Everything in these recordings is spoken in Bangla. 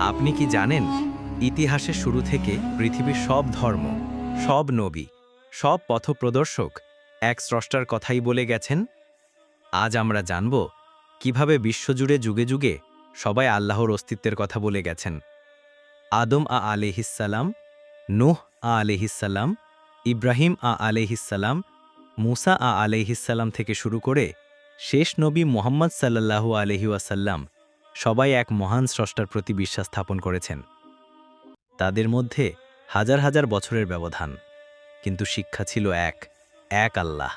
আপনি কি জানেন, ইতিহাসের শুরু থেকে পৃথিবীর সব ধর্ম, সব নবী, সব পথপ্রদর্শক এক স্রষ্টার কথাই বলে গেছেন? আজ আমরা জানব কীভাবে বিশ্বজুড়ে যুগে যুগে সবাই আল্লাহর অস্তিত্বের কথা বলে গেছেন। আদম আ আলেহিসাল্লাম নুহ আ আলেহিসাল্লাম ইব্রাহিম আ আলেহিসাল্লাম মুসা আ আলেহিসাল্লাম থেকে শুরু করে শেষ নবী মোহাম্মদ সাল্লাল্লাহু আলহি ওয়াসাল্লাম সবাই এক মহান স্রষ্টার প্রতি বিশ্বাস স্থাপন করেছেন। তাদের মধ্যে হাজার হাজার বছরের ব্যবধান, কিন্তু শিক্ষা ছিল এক এক আল্লাহ।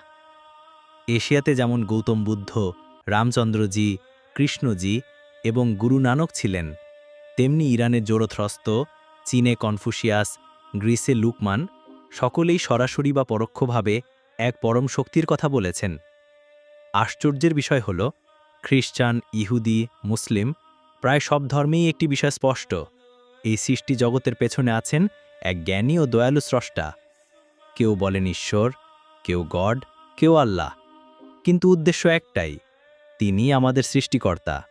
এশিয়াতে যেমন গৌতম বুদ্ধ, রামচন্দ্রজি, কৃষ্ণজি এবং গুরু নানক ছিলেন, তেমনি ইরানের জোরথ্রস্ত চীনে কনফুসিয়াস, গ্রিসে লুকমান সকলেই সরাসরি বা পরোক্ষভাবে এক পরম শক্তির কথা বলেছেন। আশ্চর্যের বিষয় হল, খ্রিস্টান, ইহুদি, মুসলিম প্রায় সব ধর্মেই একটি বিষয় স্পষ্ট। এই সৃষ্টি জগতের পেছনে আছেন এক জ্ঞানী ও দয়ালু স্রষ্টা। কেউ বলেন ঈশ্বর, কেউ গড, কেউ আল্লাহ। কিন্তু উদ্দেশ্য একটাই, তিনি আমাদের সৃষ্টিকর্তা।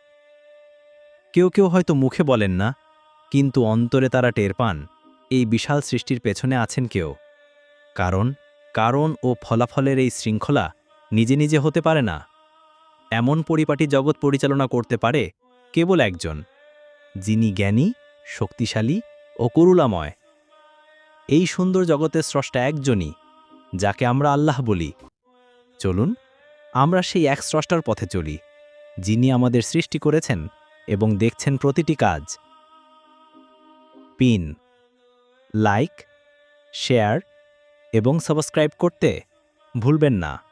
কেউ কেউ হয়তো মুখে বলেন না, কিন্তু অন্তরে তারা টের পান, এই বিশাল সৃষ্টির পেছনে আছেন কেউ। কারণ কারণ ও ফলাফলের এই শৃঙ্খলা নিজে নিজে হতে পারে না। এমন পরিপাটি জগৎ পরিচালনা করতে পারে কেবল একজন, যিনি জ্ঞানী, শক্তিশালী ও করুলাময় এই সুন্দর জগতের স্রষ্টা একজনই, যাকে আমরা আল্লাহ বলি। চলুন, আমরা সেই এক স্রষ্টার পথে চলি, যিনি আমাদের সৃষ্টি করেছেন এবং দেখছেন প্রতিটি কাজ। পিন, লাইক, শেয়ার এবং সাবস্ক্রাইব করতে ভুলবেন না।